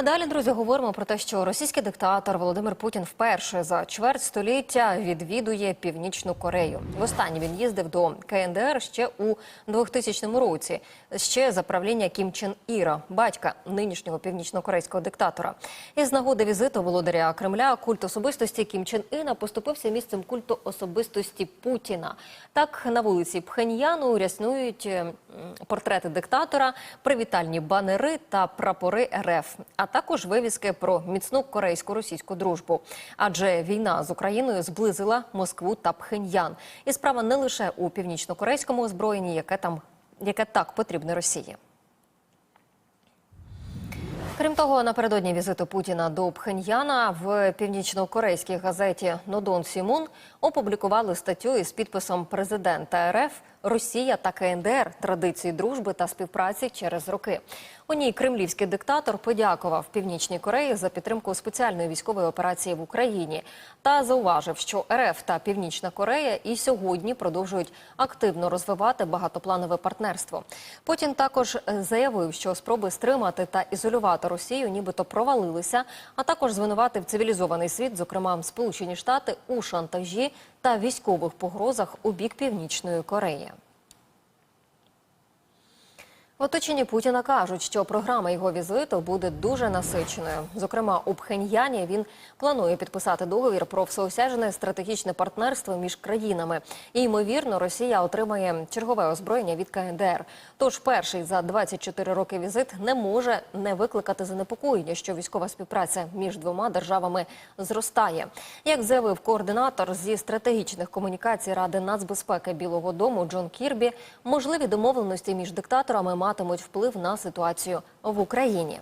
А далі, друзі, говоримо про те, що російський диктатор Володимир Путін вперше за чверть століття відвідує Північну Корею. Востаннє він їздив до КНДР ще у 2000 році, ще за правління Кім Чен Іра, батька нинішнього північнокорейського диктатора. Із нагоди візиту володаря Кремля культ особистості Кім Чен Іна поступився місцем культу особистості Путіна. Так на вулиці Пхеньяну ряснують портрети диктатора, привітальні банери та прапори РФ, а також вивіски про міцну корейсько-російську дружбу. Адже війна з Україною зблизила Москву та Пхеньян. І справа не лише у північно-корейському озброєнні, яке там яке так потрібне Росії. Крім того, напередодні візиту Путіна до Пхеньяна в північно-корейській газеті Нодон Сімун опублікували статтю із підписом президента РФ Росія та КНДР традиції дружби та співпраці через роки. У ній кремлівський диктатор подякував Північній Кореї за підтримку спеціальної військової операції в Україні та зауважив, що РФ та Північна Корея і сьогодні продовжують активно розвивати багатопланове партнерство. Путін також е, заявив, що спроби стримати та ізолювати Росію нібито провалилися, а також звинуватив цивілізований світ, зокрема Сполучені Штати, у шантажі та військових погрозах у бік Північної Кореї. В Путіна кажуть, що програма його візиту буде дуже насиченою. Зокрема, у Пхеньяні він планує підписати договір про всеосяжне стратегічне партнерство між країнами. І ймовірно, Росія отримає чергове озброєння від КНДР. Тож перший за 24 роки візит не може не викликати занепокоєння, що військова співпраця між двома державами зростає. Як заявив координатор зі стратегічних комунікацій Ради нацбезпеки Білого Дому Джон Кірбі, можливі домовленості між диктаторами матимуть вплив на ситуацію в Україні.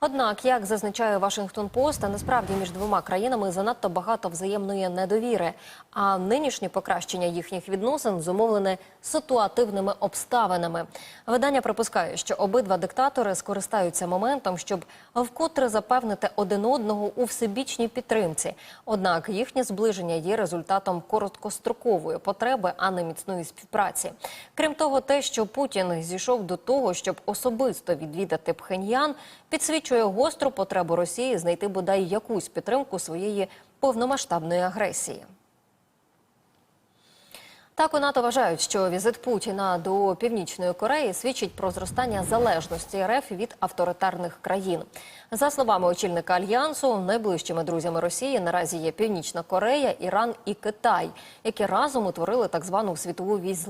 Однак, як зазначає Вашингтон Пост, насправді між двома країнами занадто багато взаємної недовіри. А нинішнє покращення їхніх відносин зумовлене ситуативними обставинами. Видання припускає, що обидва диктатори скористаються моментом, щоб вкотре запевнити один одного у всебічній підтримці. Однак їхнє зближення є результатом короткострокової потреби, а не міцної співпраці. Крім того, те, що Путін зійшов до того, щоб особисто відвідати Пхеньян, підсвічує гостру потребу Росії знайти бодай якусь підтримку своєї повномасштабної агресії. Так у НАТО вважають, що візит Путіна до Північної Кореї свідчить про зростання залежності РФ від авторитарних країн. За словами очільника альянсу, найближчими друзями Росії наразі є Північна Корея, Іран і Китай, які разом утворили так звану світову вісь.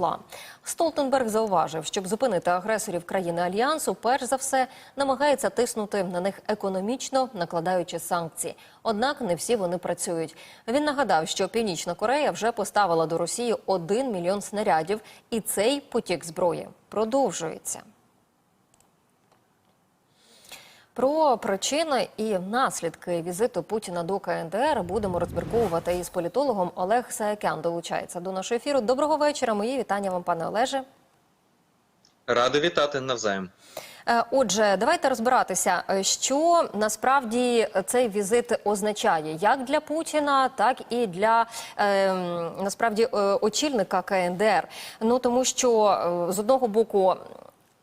Столтенберг зауважив, щоб зупинити агресорів країни альянсу, перш за все намагається тиснути на них економічно, накладаючи санкції. Однак не всі вони працюють. Він нагадав, що Північна Корея вже поставила до Росії 1 мільйон снарядів, і цей потік зброї продовжується. Про причини і наслідки візиту Путіна до КНДР будемо розмірковувати із політологом Олег Саакян. Долучається до нашого ефіру. Доброго вечора. Мої вітання вам, пане Олеже. Радий вітати навзаєм. Е, Отже, давайте розбиратися, е, що насправді цей візит означає як для Путіна, так і для е, насправді е, очільника КНДР. Ну тому що з одного боку.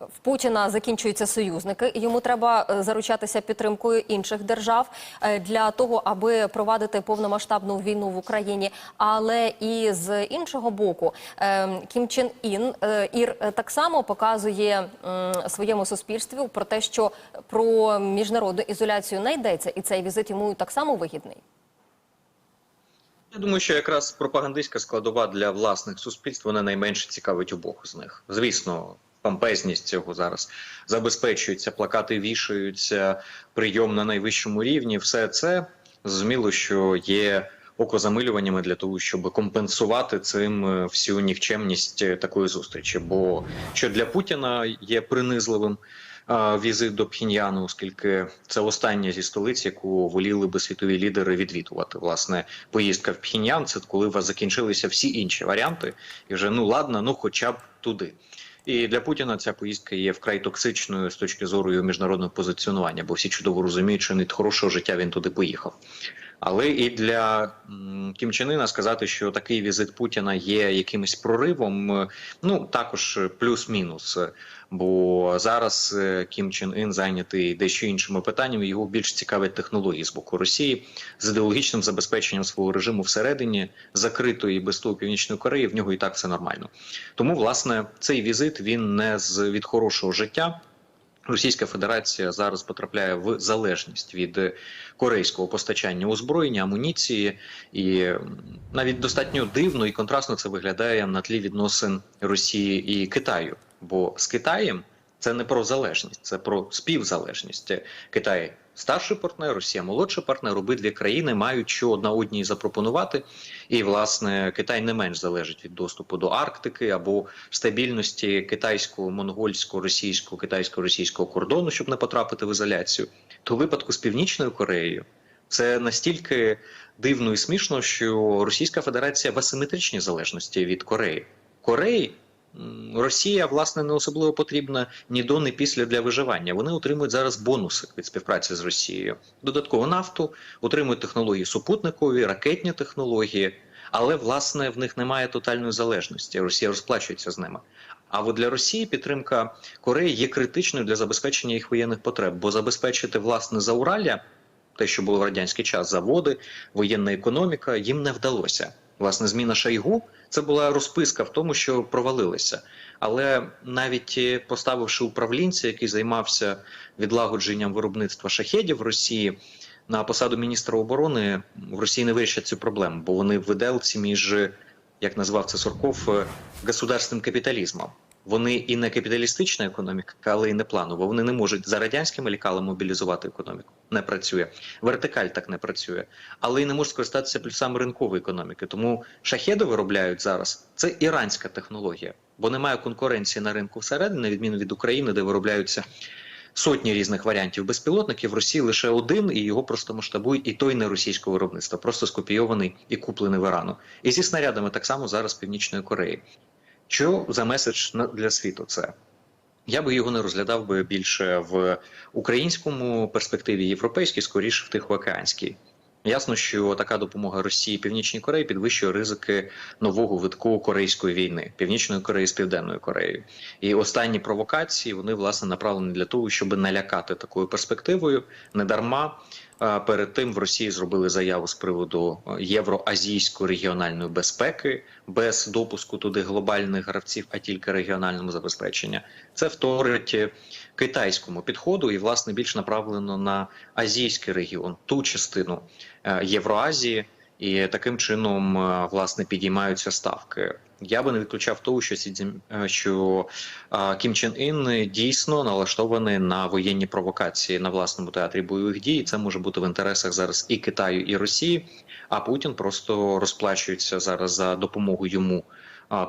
В Путіна закінчуються союзники. Йому треба е, заручатися підтримкою інших держав е, для того, аби провадити повномасштабну війну в Україні. Але і з іншого боку, е, Кім Чен Ін Ір так само показує своєму суспільству про те, що про міжнародну ізоляцію не йдеться, і цей візит йому так само вигідний. Я думаю, що якраз пропагандистська складова для власних суспільств вона найменше цікавить обох з них. Звісно, помпезність цього зараз забезпечується, плакати вішаються, прийом на найвищому рівні. Все це зрозуміло, що є окозамилюваннями для того, щоб компенсувати цим е, всю нікчемність е, такої зустрічі. Бо що для Путіна є принизливим. Візит до Пхіньяну, оскільки це остання зі столиць, яку воліли би світові лідери відвідувати. Власне, поїздка в Пхіньян це коли у вас закінчилися всі інші варіанти, і вже ну ладно, ну хоча б туди. І для Путіна ця поїздка є вкрай токсичною з точки зору його міжнародного позиціонування, бо всі чудово розуміють, що від хорошого життя він туди поїхав. Але і для м, Кім Чен Іна сказати, що такий візит Путіна є якимось проривом, е, ну також плюс-мінус. Бо зараз е, Кім Чен Ін зайнятий дещо іншими питаннями. Його більш цікавлять технології з боку Росії з ідеологічним забезпеченням свого режиму всередині закритої без того північної Кореї. В нього і так все нормально. Тому, власне, цей візит він не з від хорошого життя. Російська Федерація зараз потрапляє в залежність від корейського постачання озброєння, амуніції, і навіть достатньо дивно і контрастно це виглядає на тлі відносин Росії і Китаю. Бо з Китаєм це не про залежність, це про співзалежність. Китай старший партнер, Росія молодший партнер. Обидві країни мають що одна одній запропонувати. І власне Китай не менш залежить від доступу до Арктики або стабільності китайського, монгольського, російського, китайсько-російського кордону, щоб не потрапити в ізоляцію. То в випадку з північною Кореєю це настільки дивно і смішно, що Російська Федерація в асиметричній залежності від Кореї. Кореї Росія власне не особливо потрібна ні до, ні після для виживання. Вони отримують зараз бонуси від співпраці з Росією. Додаткову нафту, отримують технології супутникові, ракетні технології, але власне в них немає тотальної залежності. Росія розплачується з ними. А от для Росії підтримка Кореї є критичною для забезпечення їх воєнних потреб, бо забезпечити власне Зауралля, те, що було в радянський час, заводи, воєнна економіка, їм не вдалося. Власне, зміна Шайгу це була розписка в тому, що провалилися. Але навіть е, поставивши управлінця, який займався відлагодженням виробництва шахедів в Росії на посаду міністра оборони, в Росії не вирішать цю проблему, бо вони в виделці між як назвав це Сурков, е, государственним капіталізмом. Вони і не капіталістична економіка, але і не планова. Вони не можуть за радянськими лікалами мобілізувати економіку. Не працює. Вертикаль так не працює, але і не можуть скористатися плюсами ринкової економіки. Тому шахеди виробляють зараз. Це іранська технологія, бо немає конкуренції на ринку всередині, на відміну від України, де виробляються сотні різних варіантів безпілотників. В Росії лише один, і його просто масштабують, і той не російського виробництва, просто скопійований і куплений в Ірану. І зі снарядами так само зараз Північної Кореї. Що за меседж для світу це? Я би його не розглядав би більше в українському перспективі, європейській, скоріше в тихоокеанській. Ясно, що така допомога Росії Північній Кореї підвищує ризики нового витку корейської війни, Північної Кореї з Південною Кореєю. І останні провокації вони власне направлені для того, щоб налякати такою перспективою. Недарма перед тим в Росії зробили заяву з приводу е, євроазійської регіональної безпеки без допуску туди глобальних гравців, а тільки регіональному забезпечення. Це вторить е, китайському підходу і власне більш направлено на азійський регіон, ту частину е, Євроазії. І таким чином е, власне підіймаються ставки. Я би не відключав того, що е, що е, Кім Чен Ін дійсно налаштований на воєнні провокації на власному театрі бойових дій. І Це може бути в інтересах зараз і Китаю, і Росії. А Путін просто розплачується зараз за допомогу йому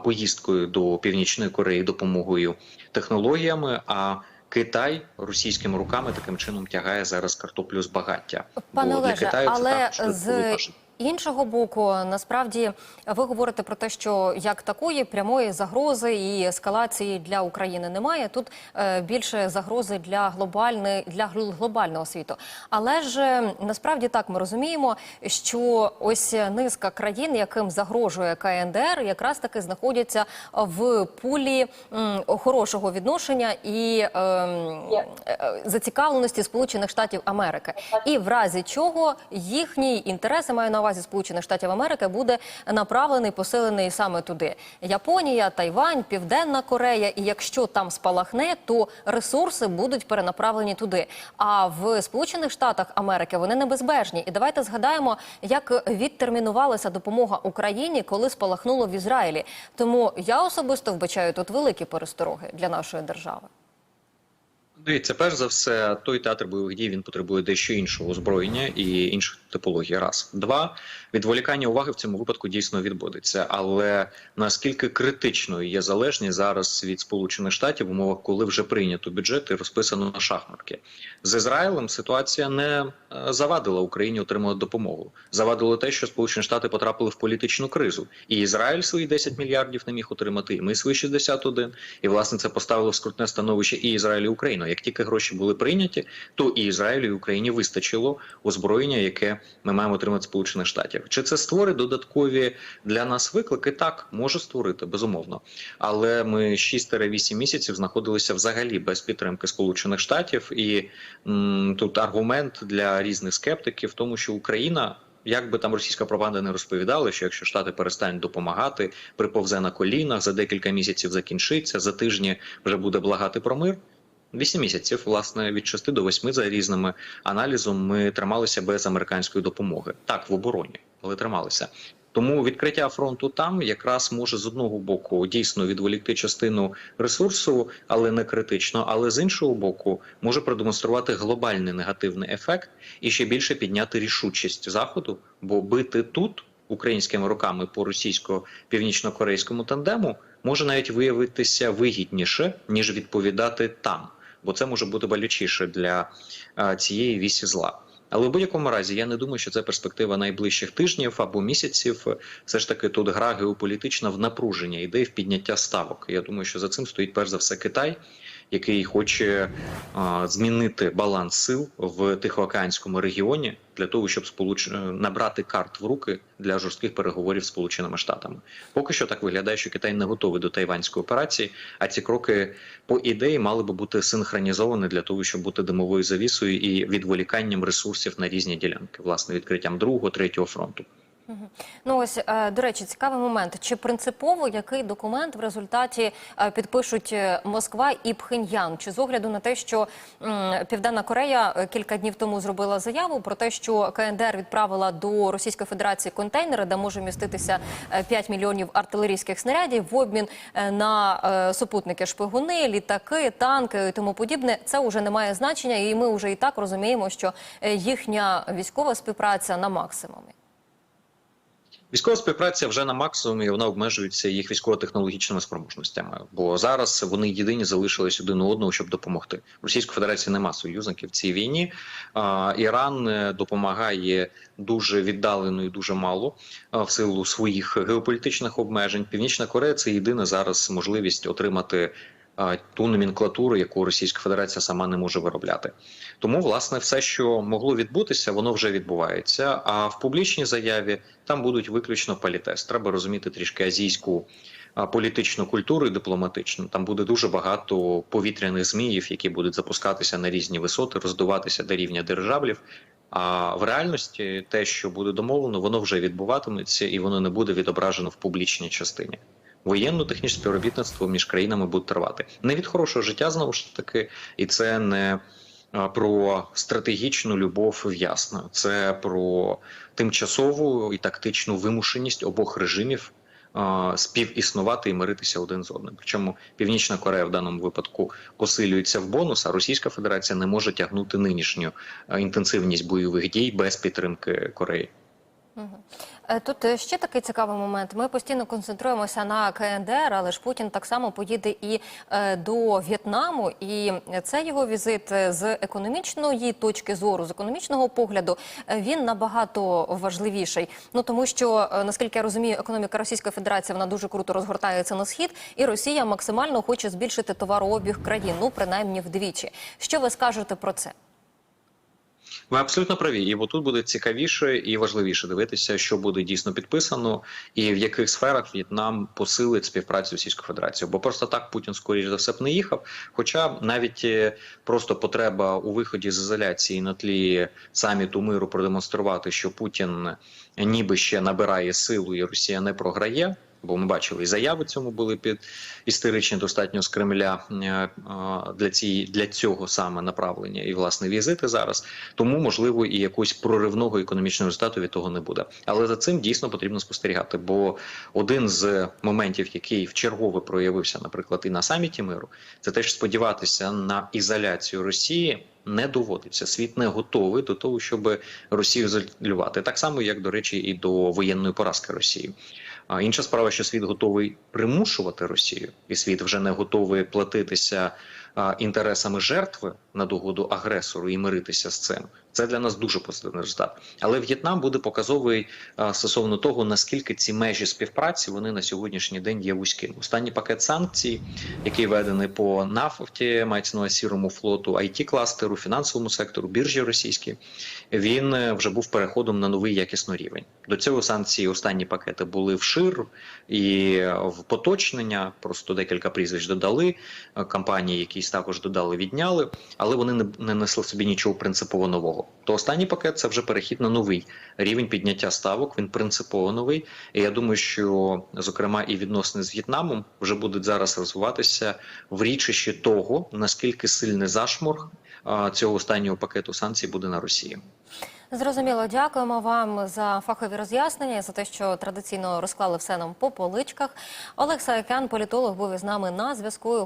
поїздкою до Північної Кореї, допомогою технологіями. А Китай російськими руками таким чином тягає зараз картоплю з багаття. Пане Бо для Олеже, Китаю це але також з. Іншого боку, насправді ви говорите про те, що як такої прямої загрози і ескалації для України немає. Тут е, більше загрози для глобальної для глобального світу. Але ж е, насправді так ми розуміємо, що ось низка країн, яким загрожує КНДР, якраз таки знаходяться в пулі м, хорошого відношення і ем, е, зацікавленості Сполучених Штатів Америки. І в разі чого їхній інтерес, я маю на увазі Сполучених Штатів Америки, буде направлений, посилений саме туди. Японія, Тайвань, Південна Корея. І якщо там спалахне, то ресурси будуть перенаправлені туди. А в Сполучених Штатах Америки вони небезбежні. І давайте згадаємо, як відтермінувалася допомога Україні, коли спалахнуло в Ізраїлі. Тому я особисто вбачаю тут великі перестороги для нашої держави. Дивіться, перш за все, той театр бойових дій він потребує дещо іншого озброєння і інших типологій. Раз два відволікання уваги в цьому випадку дійсно відбудеться. Але наскільки критичною є залежність зараз від Сполучених Штатів в умовах, коли вже прийнято бюджет і розписано на шахмарки з Ізраїлем, ситуація не е, завадила Україні отримати допомогу. Завадило те, що Сполучені Штати потрапили в політичну кризу, і Ізраїль свої 10 мільярдів не міг отримати, і ми свої 61. І власне це поставило в скрутне становище і Ізраїль і Україну. Як тільки гроші були прийняті, то і Ізраїлю і Україні вистачило озброєння, яке ми маємо отримати сполучених штатів. Чи це створить додаткові для нас виклики? Так може створити безумовно. Але ми 6-8 місяців знаходилися взагалі без підтримки Сполучених Штатів, і м, тут аргумент для різних скептиків, в тому, що Україна. Як би там російська пропаганда не розповідала, що якщо штати перестануть допомагати, приповзе на колінах, за декілька місяців закінчиться, за тижні вже буде благати про мир. Вісім місяців, власне, від 6 до 8 за різними аналізом ми трималися без американської допомоги. Так, в обороні, але трималися. Тому відкриття фронту там якраз може з одного боку дійсно відволікти частину ресурсу, але не критично. Але з іншого боку, може продемонструвати глобальний негативний ефект і ще більше підняти рішучість заходу, бо бити тут українськими руками по російсько-північно-корейському тандему може навіть виявитися вигідніше ніж відповідати там, бо це може бути болючіше для цієї вісі зла. Але в будь-якому разі я не думаю, що це перспектива найближчих тижнів або місяців. Все ж таки тут гра геополітична в напруження йде в підняття ставок. Я думаю, що за цим стоїть перш за все Китай, який хоче змінити баланс сил в Тихоокеанському регіоні для того, щоб сполуч... е, набрати карт в руки для жорстких переговорів з Сполученими Штатами. Поки що так виглядає, що Китай не готовий до тайванської операції, а ці кроки по ідеї мали би бути синхронізовані для того, щоб бути димовою завісою і відволіканням ресурсів на різні ділянки, власне, відкриттям другого, третього фронту. Ну ось е, до речі, цікавий момент. Чи принципово який документ в результаті е, підпишуть е, Москва і Пхеньян? Чи з огляду на те, що Південна Корея кілька днів тому зробила заяву про те, що КНДР відправила до Російської Федерації контейнери, де може міститися е, 5 мільйонів артилерійських снарядів в обмін на супутники шпигуни, літаки, танки і тому подібне. Це вже не має значення, і ми вже і так розуміємо, що їхня військова співпраця на максимумі. Військова співпраця вже на максимумі вона обмежується їх військово-технологічними спроможностями, бо зараз вони єдині залишились один у одного, щоб допомогти. Російської Федерації нема союзників в цій війні. Іран е, допомагає дуже віддалено і дуже мало в силу своїх геополітичних обмежень. Північна Корея це єдина зараз можливість отримати. Ту номенклатуру, яку Російська Федерація сама не може виробляти, тому власне все, що могло відбутися, воно вже відбувається. А в публічній заяві там будуть виключно політес. Треба розуміти трішки азійську політичну культуру і дипломатичну. Там буде дуже багато повітряних зміїв, які будуть запускатися на різні висоти, роздуватися до рівня державлів. А в реальності те, що буде домовлено, воно вже відбуватиметься і воно не буде відображено в публічній частині. Воєнно-технічне співробітництво між країнами буде тривати не від хорошого життя, знову ж таки, і це не про стратегічну любов в ясно. Це про тимчасову і тактичну вимушеність обох режимів співіснувати і миритися один з одним. Причому Північна Корея в даному випадку посилюється в бонус, а Російська Федерація не може тягнути нинішню інтенсивність бойових дій без підтримки Кореї. Е, Тут е, ще такий цікавий момент. Ми постійно концентруємося на КНДР, але ж Путін так само поїде і е, до В'єтнаму. І це його візит з економічної точки зору, з економічного погляду, він набагато важливіший. Ну тому що наскільки я розумію, економіка Російської Федерації вона дуже круто розгортається на схід, і Росія максимально хоче збільшити товарообіг країн, ну принаймні вдвічі. Що ви скажете про це? Ви абсолютно праві, і отут буде цікавіше і важливіше дивитися, що буде дійсно підписано, і в яких сферах В'єтнам посилить співпрацю з Російською Федерацією. Бо просто так Путін скоріш за все б не їхав. Хоча навіть е, просто потреба у виході з ізоляції на тлі саміту миру продемонструвати, що Путін ніби ще набирає силу, і Росія не програє. Бо ми бачили і заяви цьому були під істеричні достатньо з Кремля е, для цієї для цього саме направлення і власне візити зараз. Тому можливо і якогось проривного економічного результату від того не буде. Але за цим дійсно потрібно спостерігати. Бо один з моментів, який вчергове проявився, наприклад, і на саміті миру, це теж сподіватися на ізоляцію Росії. Не доводиться світ не готовий до того, щоб Росію ізолювати. так само, як до речі, і до воєнної поразки Росії. А інша справа, що світ готовий примушувати Росію, і світ вже не готовий платитися інтересами жертви на догоду агресору і миритися з цим. Це для нас дуже позитивний результат. Але В'єтнам буде показовий стосовно того, наскільки ці межі співпраці вони на сьогоднішній день є вузькими. Останній пакет санкцій, який введений по нафті, мається на сірому флоту, it кластеру, фінансовому сектору, біржі російській, він е, вже був переходом на новий якісний рівень. До цього санкції останні пакети були вшир і в поточнення. Просто декілька прізвищ додали е, компанії, які 6 також додали, відняли, але вони не, не несли собі нічого принципово нового. То останній пакет це вже перехід на новий рівень підняття ставок. Він принципово новий. І Я думаю, що зокрема і відносини з В'єтнамом вже будуть зараз розвиватися в річищі того, наскільки сильний зашморг цього останнього пакету санкцій буде на Росії. Зрозуміло, дякуємо вам за фахові роз'яснення за те, що традиційно розклали все нам по поличках. Олег Саакян, політолог, був із нами на зв'язку.